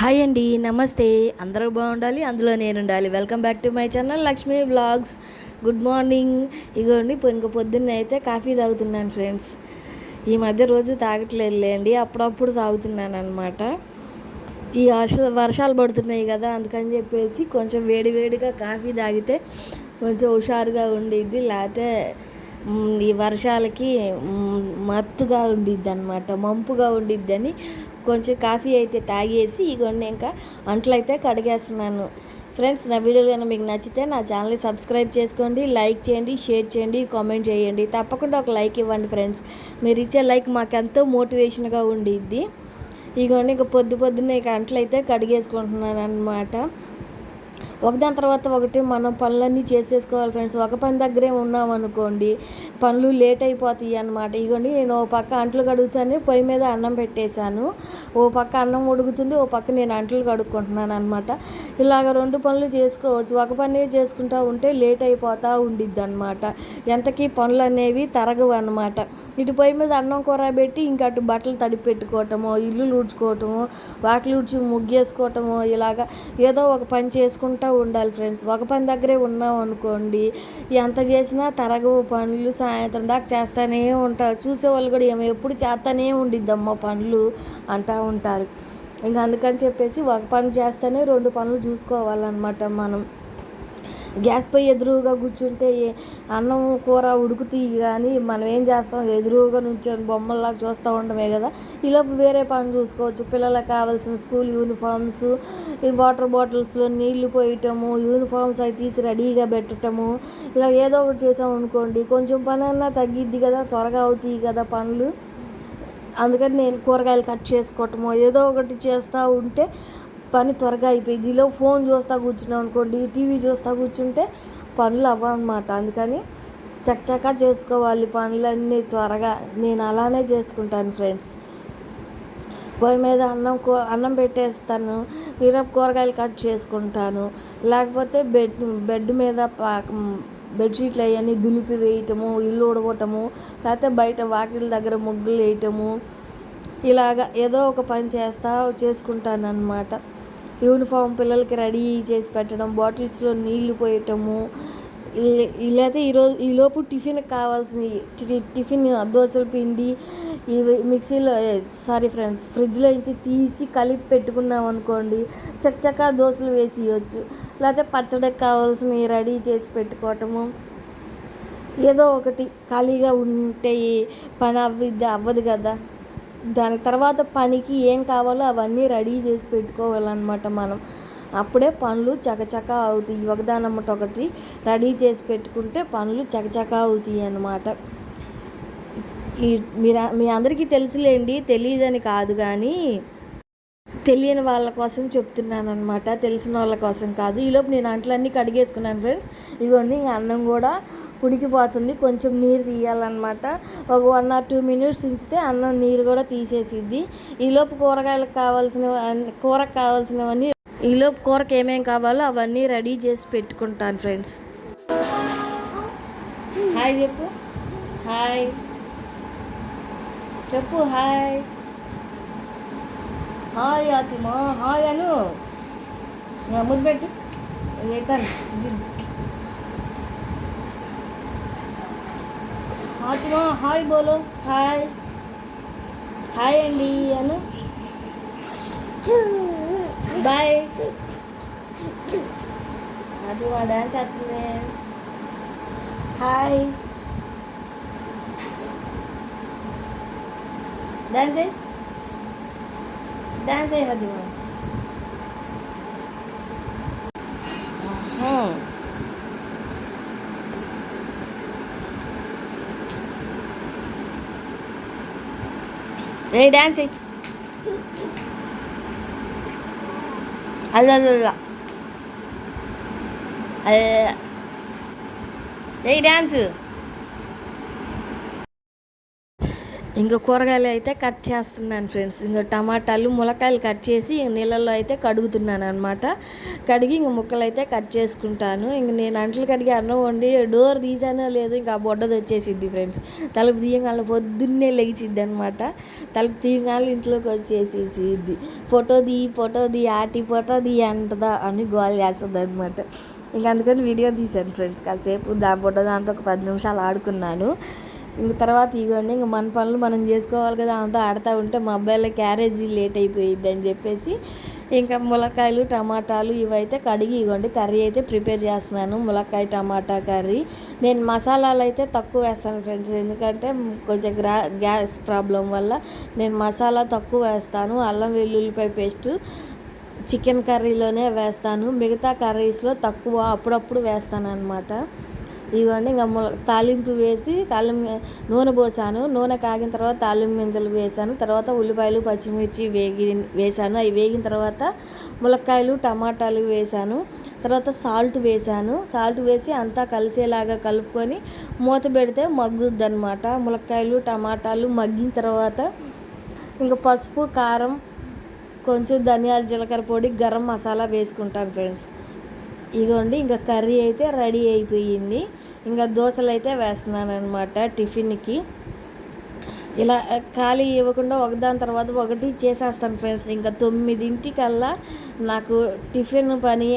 Hi అండి నమస్తే. అందరూ బాగుండాలి అందులో నేను ఉండాలి welcome back to my channel Lakshmi blogs good morning ఇగోండి ఇంక పొద్దున్నే అయితే కాఫీ తాగుతున్నాను ఫ్రెండ్స్ ఈ మధ్య రోజు తాగట్లేదులేండి అప్పుడప్పుడు తాగుతున్నాను అనమాట ఈ వర్ష వర్షాలు పడుతున్నాయి కదా అందుకని చెప్పేసి కొంచెం వేడి వేడిగా కాఫీ తాగితే కొంచెం హుషారుగా ఉండిద్ది లేకపోతే ఈ వర్షాలకి మత్తుగా ఉండిద్ది అనమాట మంపుగా ఉండిద్ది అని కొంచెం కాఫీ అయితే తాగేసి ఇగోండి ఇంకా అంట్లు అయితే కడిగేస్తున్నాను. ఫ్రెండ్స్ నా వీడియో కనుక మీకు నచ్చితే నా ఛానల్ని సబ్స్క్రైబ్ చేసుకోండి లైక్ చేయండి షేర్ చేయండి కామెంట్ చేయండి. తప్పకుండా ఒక లైక్ ఇవ్వండి ఫ్రెండ్స్ మీరు ఇచ్చే లైక్ మాకు ఎంతో మోటివేషన్గా ఉండిద్ది. ఇగోండి ఇక పొద్దు పొద్దున్నే ఇక అంట్లు అయితే కడిగేసుకుంటున్నాను అనమాట ఒకదాని తర్వాత ఒకటి మనం పనులన్నీ చేసేసుకోవాలి ఫ్రెండ్స్. ఒక పని దగ్గరే ఉన్నాం అనుకోండి పనులు లేట్ అయిపోతాయి అనమాట ఇగోండి నేను ఓ పక్క అంట్లు కడుగుతాను పొయ్యి మీద అన్నం పెట్టేశాను. ఓ పక్క అన్నం ఉడుకుతుంది ఓ పక్క నేను అంట్లు కడుక్కుంటున్నాను అనమాట ఇలాగ రెండు పనులు చేసుకోవచ్చు. ఒక పని చేసుకుంటా ఉంటే లేట్ అయిపోతూ ఉండిద్ది అనమాట ఎంతకీ పనులు అనేవి తరగవు అనమాట ఇటు పొయ్యి మీద అన్నం కూర పెట్టి ఇంకా అటు బట్టలు తడిపి పెట్టుకోవటమో ఇల్లు ఊడ్చుకోవటమో వాకిలు ఊడ్చి ముగ్గేసుకోవటమో ఇలాగా ఏదో ఒక పని చేసుకుంటా ఉండాలి ఫ్రెండ్స్. ఒక పని దగ్గరే ఉన్నాం అనుకోండి ఎంత చేసినా తరగవు పనులు సాయంత్రం దాకా చేస్తానే ఉంటారు. చూసేవాళ్ళు కూడా ఏమో ఎప్పుడు చేస్తానే ఉండిద్దమ్మా పనులు అంటూ ఉంటారు. ఇంకా అందుకని చెప్పేసి ఒక పని చేస్తేనే రెండు పనులు చూసుకోవాలన్నమాట మనం. గ్యాస్ పై ఎదురుగా కూర్చుంటే అన్నం కూర ఉడుకుతాయి కానీ మనం ఏం చేస్తాం? ఎదురుగా నుంచొని బొమ్మల్లాగా చూస్తూ ఉండమే కదా. ఈలోపు వేరే పని చూసుకోవచ్చు. పిల్లలకు కావాల్సిన స్కూల్ యూనిఫామ్స్ ఈ వాటర్ బాటిల్స్లో నీళ్ళు పోయటము యూనిఫామ్స్ అవి తీసి రెడీగా పెట్టటము ఇలా ఏదో ఒకటి చేసాం అనుకోండి కొంచెం పని అన్నా తగ్గిద్ది కదా త్వరగా అవుతాయి కదా పనులు. అందుకని నేను కూరగాయలు కట్ చేసుకోవటము ఏదో ఒకటి చేస్తూ ఉంటే పని త్వరగా అయిపోయింది. ఈలో ఫోన్ చూస్తూ కూర్చున్నాం అనుకోండి టీవీ చూస్తూ కూర్చుంటే పనులు అవ్వనమాట అందుకని చకచకా చేసుకోవాలి పనులన్నీ త్వరగా. నేను అలానే చేసుకుంటాను ఫ్రెండ్స్. పొయ్యి మీద అన్నం కూ అన్నం పెట్టేస్తాను ఈరోజు కూరగాయలు కట్ చేసుకుంటాను. లేకపోతే బెడ్ బెడ్ మీద పాక బెడ్షీట్లు అవన్నీ దులిపి వేయటము ఇల్లు ఉడవటము లేకపోతే బయట వాకిల దగ్గర ముగ్గులు వేయటము ఇలాగ ఏదో ఒక పని చేస్తా చేసుకుంటాను అనమాట యూనిఫామ్ పిల్లలకి రెడీ చేసి పెట్టడం బాటిల్స్లో నీళ్ళు పోయటము. ఈ- లేకపోతే ఈరోజు ఈలోపు టిఫిన్ కావాల్సిన టి- టిఫిన్ దోశల పిండి ఇవి మిక్సీలో సారీ ఫ్రెండ్స్ ఫ్రిడ్జ్లో నుంచి తీసి కలిపి పెట్టుకున్నాం అనుకోండి చకచకా దోశలు వేసి ఇవ్వచ్చు లేకపోతే పచ్చడికి కావాల్సినవి రెడీ చేసి పెట్టుకోవటము. ఏదో ఒకటి ఖాళీగా ఉంటే పని అవ్విద్ది అవ్వదు కదా. దాని తర్వాత పనికి ఏం కావాలో అవన్నీ రెడీ చేసి పెట్టుకోవాలన్నమాట మనం. అప్పుడే పనులు చకచకా అవుతాయి. ఒకదానమ్మట ఒకటి రెడీ చేసి పెట్టుకుంటే పనులు చకచకా అవుతాయి అన్నమాట. ఈ మీరు మీ అందరికీ తెలుసులేండి తెలియదని కాదు కానీ తెలియని వాళ్ళ కోసం చెప్తున్నాను అనమాట తెలిసిన వాళ్ళ కోసం కాదు. ఈలోపు నేను అంట్లన్నీ కడిగేసుకున్నాను ఫ్రెండ్స్ ఇగోండి ఇంకా అన్నం కూడా ఉడికిపోతుంది. కొంచెం నీరు తీయాలన్నమాట. ఒక వన్ ఆర్ టూ మినిట్స్ ఉంచితే అన్నం నీరు కూడా తీసేసిద్ది. ఈలోపు కూరగాయలకు కావాల్సిన కూరకు కావాల్సినవన్నీ ఈలోపు కూరకు ఏమేమి కావాలో అవన్నీ రెడీ చేసి పెట్టుకుంటాను ఫ్రెండ్స్ హాయ్ చెప్పు. హాయ్ చెప్పు హాయ్ హాయ్ ఆతిమా హాయ్ అను ఇంకా ముద్దు పెట్టు ఎత్తాను ఆతిమా హాయ్ బోలో హాయ్ హాయ్ అండి అను బాయ్ అది మా డాన్స్ చేస్తుంది హాయ్ డాన్స్ చేయి డాన్స్ అయ్యి అది ఏ డాన్స్ అయ్యి అల్ల అల్ల ఏ డాన్స్ ఇంకా కూరగాయలు అయితే కట్ చేస్తున్నాను ఫ్రెండ్స్. ఇంకా టమాటాలు ములకాయలు కట్ చేసి ఇంక నీళ్ళల్లో అయితే కడుగుతున్నాను అనమాట కడిగి ఇంక ముక్కలు అయితే కట్ చేసుకుంటాను. ఇంక నేను అంట్లు కడిగి అన్నం వండి డోర్ తీసానో లేదు ఇంకా ఆ బొడ్డది వచ్చేసిద్ది ఫ్రెండ్స్. తలుపు తీయగానే పొద్దున్నే లెగిసిద్ది అనమాట తలుపు తీయగానే ఇంట్లోకి వచ్చేసేసిద్ది. ఫోటో దీ ఫోటో దీ ఆటి ఫోటో దీ అంటదా అని గోల్ చేస్తుంది అనమాట ఇంక అందుకని వీడియో తీశాను ఫ్రెండ్స్. కాసేపు దాని ఫోటో దాంతో ఒక పది నిమిషాలు ఆడుకున్నాను. ఇంక తర్వాత ఇగోండి ఇంక మన పనులు మనం చేసుకోవాలి కదా అంతా ఆడుతూ ఉంటే మా అబ్బాయిల క్యారేజీ లేట్ అయిపోయిద్ది అని చెప్పేసి ఇంకా ములక్కాయలు టమాటాలు ఇవైతే కడిగి ఇవ్వండి కర్రీ అయితే ప్రిపేర్ చేస్తున్నాను ములక్కాయ టమాటా కర్రీ. నేను మసాలాలు అయితే తక్కువ వేస్తాను ఫ్రెండ్స్ ఎందుకంటే కొంచెం గ్రా గ్యాస్ ప్రాబ్లం వల్ల నేను మసాలా తక్కువ వేస్తాను అల్లం వెల్లుల్లిపాయ పేస్టు చికెన్ కర్రీలోనే వేస్తాను మిగతా కర్రీస్లో తక్కువ అప్పుడప్పుడు వేస్తాను అనమాట ఇవ్వండి ఇంకా తాలింపు వేసి తాలింపు నూనె పోసాను. నూనె కాగిన తర్వాత తాలింపు గింజలు వేసాను. తర్వాత ఉల్లిపాయలు పచ్చిమిర్చి వేగి వేసాను. అవి వేగిన తర్వాత ములక్కాయలు టమాటాలు వేసాను. తర్వాత సాల్ట్ వేసాను. సాల్ట్ వేసి అంతా కలిసేలాగా కలుపుకొని మూత పెడితే మగ్గుద్ది అనమాట ములక్కాయలు టమాటాలు మగ్గిన తర్వాత ఇంకా పసుపు కారం కొంచెం ధనియాల జీలకర్ర పొడి గరం మసాలా వేసుకుంటాను ఫ్రెండ్స్. ఇగోండి ఇంకా కర్రీ అయితే రెడీ అయిపోయింది. ఇంకా దోశలు అయితే వేస్తున్నాను అనమాట టిఫిన్కి. ఇలా ఖాళీ ఇవ్వకుండా ఒకదాని తర్వాత ఒకటి చేసేస్తాను ఫ్రెండ్స్. ఇంకా తొమ్మిదింటికల్లా నాకు టిఫిన్ పని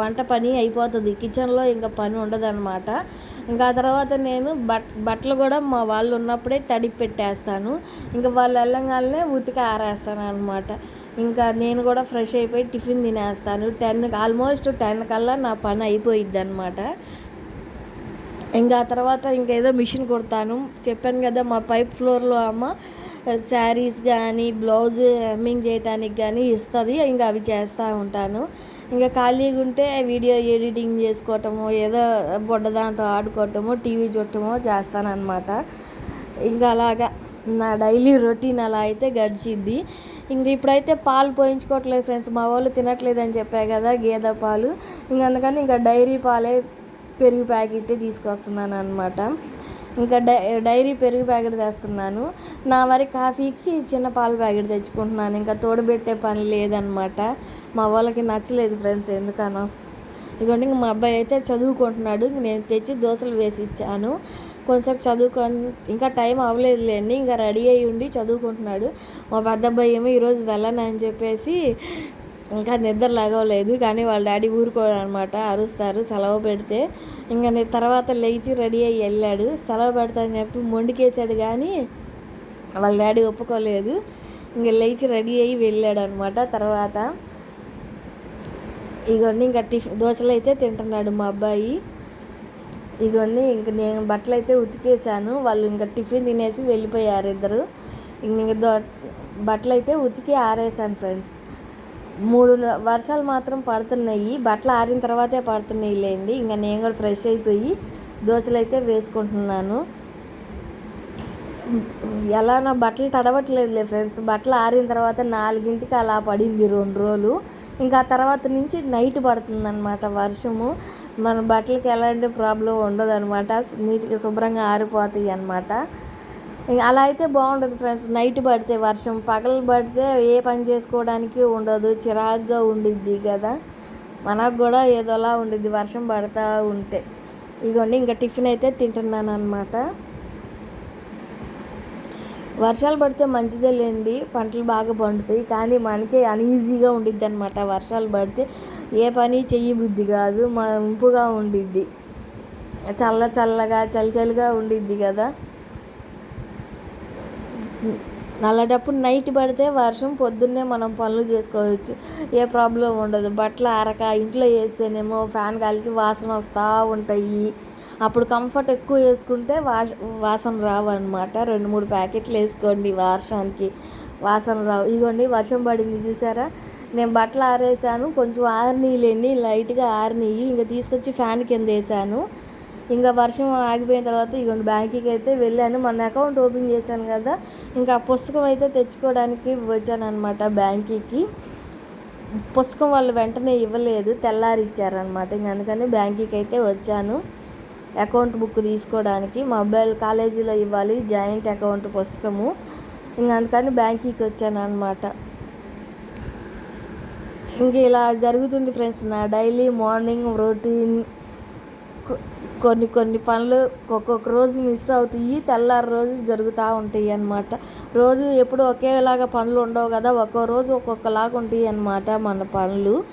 వంట పని అయిపోతుంది. కిచెన్లో ఇంకా పని ఉండదన్నమాట. ఇంకా ఆ తర్వాత నేను బట్ బట్టలు కూడా మా వాళ్ళు ఉన్నప్పుడే తడిపి పెట్టేస్తాను. ఇంకా వాళ్ళు వెళ్ళంగానే ఉతికి ఆరేస్తాను అనమాట ఇంకా నేను కూడా ఫ్రెష్ అయిపోయి టిఫిన్ తినేస్తాను. టెన్ ఆల్మోస్ట్ టెన్ కల్లా నా పని అయిపోయిద్ది అనమాట ఇంకా ఆ తర్వాత ఇంకేదో మిషన్ కుడతాను. చెప్పాను కదా మా పైప్ ఫ్లోర్లో అమ్మ శారీస్ కానీ బ్లౌజ్ హెమ్మింగ్ చేయటానికి కానీ ఇస్తుంది. ఇంకా అవి చేస్తూ ఉంటాను. ఇంకా ఖాళీగా ఉంటే వీడియో ఎడిటింగ్ చేసుకోవటము ఏదో బొడ్డదాంతో ఆడుకోవటము టీవీ చూడటమో చేస్తానన్నమాట. ఇంకా అలాగా నా డైలీ రొటీన్ అలా అయితే గడిచిద్ది. ఇంక ఇప్పుడైతే పాలు పోయించుకోవట్లేదు ఫ్రెండ్స్. మా వాళ్ళు తినట్లేదు అని చెప్పా కదా గేదె పాలు. ఇంక అందుకని ఇంకా డైరీ పాలే పెరుగు ప్యాకెట్ తీసుకొస్తున్నాను అనమాట ఇంకా డై డైరీ పెరుగు ప్యాకెట్ తెస్తున్నాను. నా వరి కాఫీకి చిన్న పాల ప్యాకెట్ తెచ్చుకుంటున్నాను. ఇంకా తోడబెట్టే పని లేదనమాట మా వాళ్ళకి నచ్చలేదు ఫ్రెండ్స్ ఎందుకనో. ఇదిగోండి ఇంక మా అబ్బాయి అయితే చదువుకుంటున్నాడు. నేను తెచ్చి దోశలు వేసి ఇచ్చాను. కొంతసేపు చదువుకొని ఇంకా టైం అవ్వలేదులేండి. ఇంకా రెడీ అయ్యి ఉండి చదువుకుంటున్నాడు. మా పెద్ద అబ్బాయి ఏమో ఈరోజు వెళ్ళనని చెప్పేసి ఇంకా నిద్ర లేగవలేదు కానీ వాళ్ళ డాడీ ఊరుకోడు అనమాట అరుస్తారు సెలవు పెడితే. ఇంకా నేను తర్వాత లేచి రెడీ అయ్యి వెళ్ళాడు. సెలవు పెడతానని చెప్పి మొండికేసాడు కానీ వాళ్ళ డాడీ ఒప్పుకోలేదు. ఇంకా లేచి రెడీ అయ్యి వెళ్ళాడు అనమాట తర్వాత ఇగోండి ఇంకా టిఫిన్ దోశలు అయితే తింటున్నాడు మా అబ్బాయి. ఇగోండి ఇంక నేను బట్టలు అయితే ఉతికేసాను వాళ్ళు ఇంకా టిఫిన్ తినేసి వెళ్ళిపోయారు ఇద్దరు. ఇంక దో బట్టలు అయితే ఉతికి ఆరేసాను ఫ్రెండ్స్. మూడు వర్షాలు మాత్రం పడుతున్నాయి. బట్టలు ఆరిన తర్వాతే పడుతున్నాయి లేండి ఇంకా నేను కూడా ఫ్రెష్ అయిపోయి దోశలు అయితే వేసుకుంటున్నాను. ఎలా నా బట్టలు తడవట్లేదులే ఫ్రెండ్స్. బట్టలు ఆరిన తర్వాత నాలుగింటికి అలా పడింది రెండు రోజులు. ఇంకా ఆ తర్వాత నుంచి నైట్ పడుతుందన్నమాట వర్షము. మన బట్టలకి ఎలాంటి ప్రాబ్లం ఉండదు అనమాట నీట్గా శుభ్రంగా ఆరిపోతాయి అన్నమాట. అలా అయితే బాగుంటుంది ఫ్రెండ్స్. నైట్ పడితే వర్షం పగలు పడితే ఏ పని చేసుకోవడానికి ఉండదు. చిరాగ్గా ఉండిద్ది కదా. మనకు కూడా ఏదోలా ఉండిద్ది వర్షం పడతా ఉంటే. ఇగోండి ఇంకా టిఫిన్ అయితే తింటున్నాను అనమాట వర్షాలు పడితే మంచిదే లేండి. పంటలు బాగా పండుతాయి. కానీ మనకే అన్ఈజీగా ఉండిద్ది అనమాట వర్షాలు పడితే. ఏ పని చెయ్యి బుద్ధి కాదు. ఉంపుగా ఉండిద్ది. చల్ల చల్లగా చలి చలిగా ఉండిద్ది కదా. అలాంటప్పుడు నైట్ పడితే వర్షం పొద్దున్నే మనం పనులు చేసుకోవచ్చు. ఏ ప్రాబ్లం ఉండదు. బట్టలు ఆరక ఇంట్లో వేస్తేనేమో ఫ్యాన్ గాలికి వాసన వస్తూ ఉంటాయి. అప్పుడు కంఫర్ట్ ఎక్కువ వేసుకుంటే వా వాసన రావు అనమాట రెండు మూడు ప్యాకెట్లు వేసుకోండి వర్షానికి. వాసన రావు. ఇదిగోండి వర్షం పడింది చూసారా? నేను బట్టలు ఆరేసాను. కొంచెం ఆరినీళ్ళండి లైట్గా ఆరినీయి. ఇంకా తీసుకొచ్చి ఫ్యాన్ కింద వేసాను. ఇంకా వర్షం ఆగిపోయిన తర్వాత ఇగోండి బ్యాంకుకి అయితే వెళ్ళాను. మొన్న అకౌంట్ ఓపెన్ చేశాను కదా. ఇంకా పుస్తకం అయితే తెచ్చుకోవడానికి వచ్చాను అనమాట బ్యాంకుకి. పుస్తకం వాళ్ళు వెంటనే ఇవ్వలేదు తెల్లారి ఇచ్చారనమాట ఇంక అందుకని బ్యాంక్కి అయితే వచ్చాను. అకౌంట్ బుక్ తీసుకోవడానికి. మొబైల్ కాలేజీలో ఇవ్వాలి జాయింట్ అకౌంట్ పుస్తకము. ఇంక అందుకని బ్యాంకీకి వచ్చాను అనమాట ఇంక ఇలా జరుగుతుంది ఫ్రెండ్స్ నా డైలీ మార్నింగ్ రొటీన్. కొన్ని కొన్ని పనులు ఒక్కొక్క రోజు మిస్ అవుతాయి. తెల్లారి రోజు జరుగుతూ ఉంటాయి అన్నమాట. రోజు ఎప్పుడు ఒకేలాగా పనులు ఉండవు కదా. ఒక్కో రోజు ఒక్కొక్కలాగా ఉంటాయి అన్నమాట మన పనులు.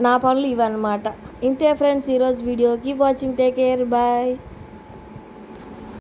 నా పనులు ఇవన్నమాట. ఇంతే ఫ్రెండ్స్ ఈరోజు video keep watching take care bye.